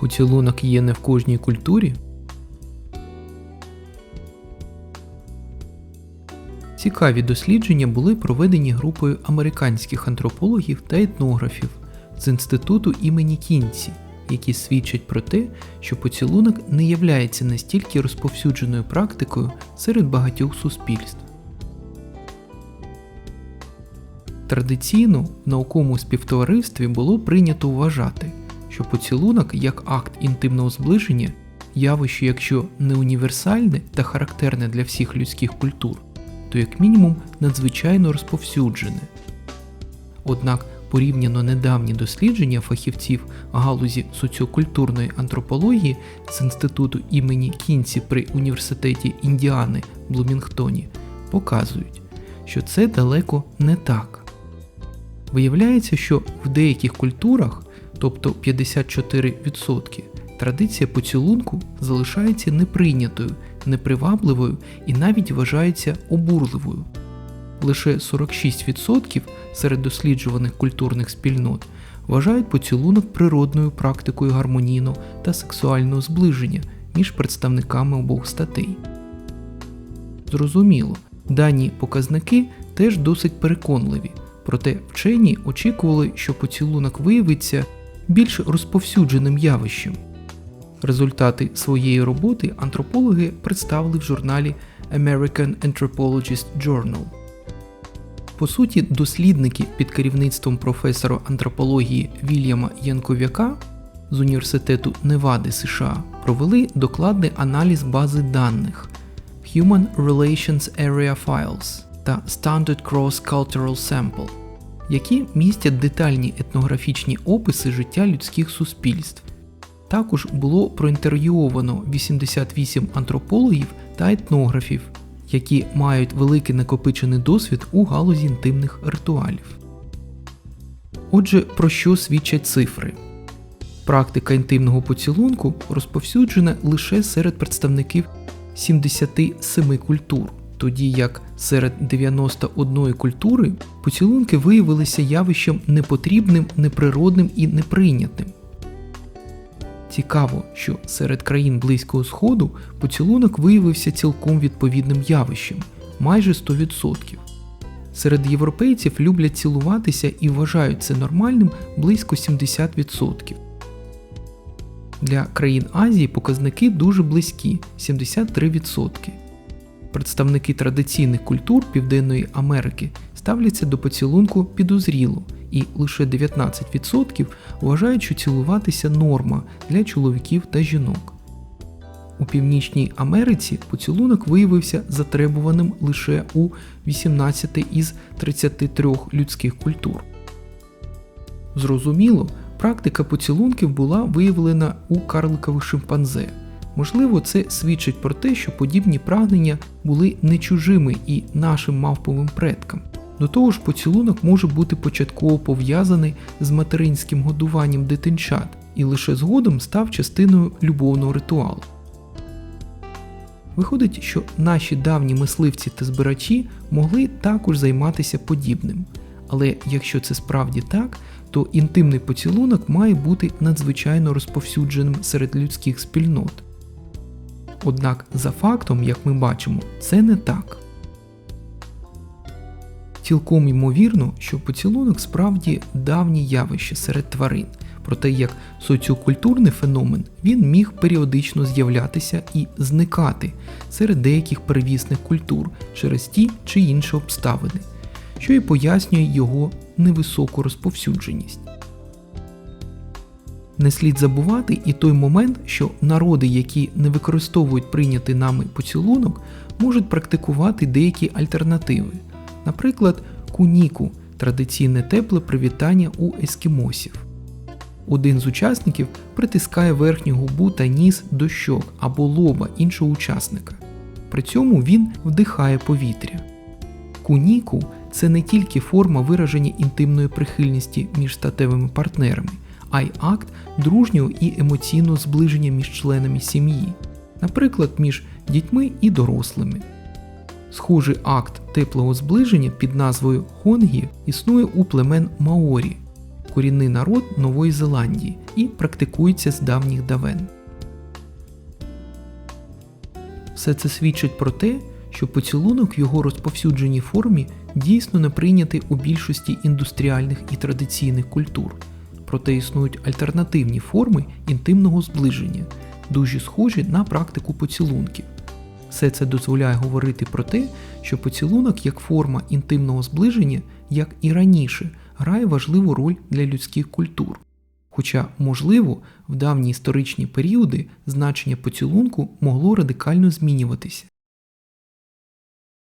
Поцілунок є не в кожній культурі. Цікаві дослідження були проведені групою американських антропологів та етнографів з інституту імені Кінці, які свідчать про те, що поцілунок не являється настільки розповсюдженою практикою серед багатьох суспільств. Традиційно в науковому співтоваристві було прийнято вважати, що поцілунок як акт інтимного зближення явище, якщо не універсальне та характерне для всіх людських культур, то як мінімум надзвичайно розповсюджене. Однак порівняно недавні дослідження фахівців галузі соціокультурної антропології з інституту імені Кінці при університеті Індіани в Блумінгтоні показують, що це далеко не так. Виявляється, що в деяких культурах, тобто 54%, традиція поцілунку залишається неприйнятою, непривабливою і навіть вважається обурливою. Лише 46% серед досліджуваних культурних спільнот вважають поцілунок природною практикою гармонійного та сексуального зближення між представниками обох статей. Зрозуміло, дані показники теж досить переконливі, проте вчені очікували, що поцілунок виявиться більш розповсюдженим явищем. Результати своєї роботи антропологи представили в журналі American Anthropologist Journal. По суті, дослідники під керівництвом професора антропології Вільяма Янковяка з Університету Невади США провели докладний аналіз бази даних Human Relations Area Files та Standard Cross Cultural Sample, які містять детальні етнографічні описи життя людських суспільств. Також було проінтерв'юовано 88 антропологів та етнографів, які мають великий накопичений досвід у галузі інтимних ритуалів. Отже, про що свідчать цифри? Практика інтимного поцілунку розповсюджена лише серед представників 77 культур, тоді як серед 91 культури поцілунки виявилися явищем непотрібним, неприродним і неприйнятним. Цікаво, що серед країн Близького Сходу поцілунок виявився цілком відповідним явищем майже 100%. Серед європейців люблять цілуватися і вважають це нормальним близько 70%. Для країн Азії показники дуже близькі 73%. Представники традиційних культур Південної Америки ставляться до поцілунку підозріло і лише 19% вважають, що цілуватися норма для чоловіків та жінок. У Північній Америці поцілунок виявився затребуваним лише у 18 із 33 людських культур. Зрозуміло, практика поцілунків була виявлена у карликових шимпанзе. Можливо, це свідчить про те, що подібні прагнення були не чужими і нашим мавповим предкам. До того ж, поцілунок може бути початково пов'язаний з материнським годуванням дитинчат і лише згодом став частиною любовного ритуалу. Виходить, що наші давні мисливці та збирачі могли також займатися подібним. Але якщо це справді так, то інтимний поцілунок має бути надзвичайно розповсюдженим серед людських спільнот. Однак, за фактом, як ми бачимо, це не так. Цілком ймовірно, що поцілунок справді давнє явище серед тварин, проте як соціокультурний феномен він міг періодично з'являтися і зникати серед деяких первісних культур через ті чи інші обставини, що і пояснює його невисоку розповсюдженість. Не слід забувати і той момент, що народи, які не використовують прийнятий нами поцілунок, можуть практикувати деякі альтернативи. Наприклад, куніку традиційне тепле привітання у ескімосів. Один з учасників притискає верхню губу та ніс до щок або лоба іншого учасника. При цьому він вдихає повітря. Куніку це не тільки форма вираження інтимної прихильності між статевими партнерами, а й акт дружнього і емоційного зближення між членами сім'ї, наприклад, між дітьми і дорослими. Схожий акт теплого зближення під назвою Хонгі існує у племен Маорі. корінний народ Нової Зеландії і практикується з давніх давен. Все це свідчить про те, що поцілунок в його розповсюдженій формі дійсно не прийнятий у більшості індустріальних і традиційних культур, проте існують альтернативні форми інтимного зближення, дуже схожі на практику поцілунків. Все це дозволяє говорити про те, що поцілунок як форма інтимного зближення, як і раніше, грає важливу роль для людських культур. Хоча, можливо, в давні історичні періоди значення поцілунку могло радикально змінюватися.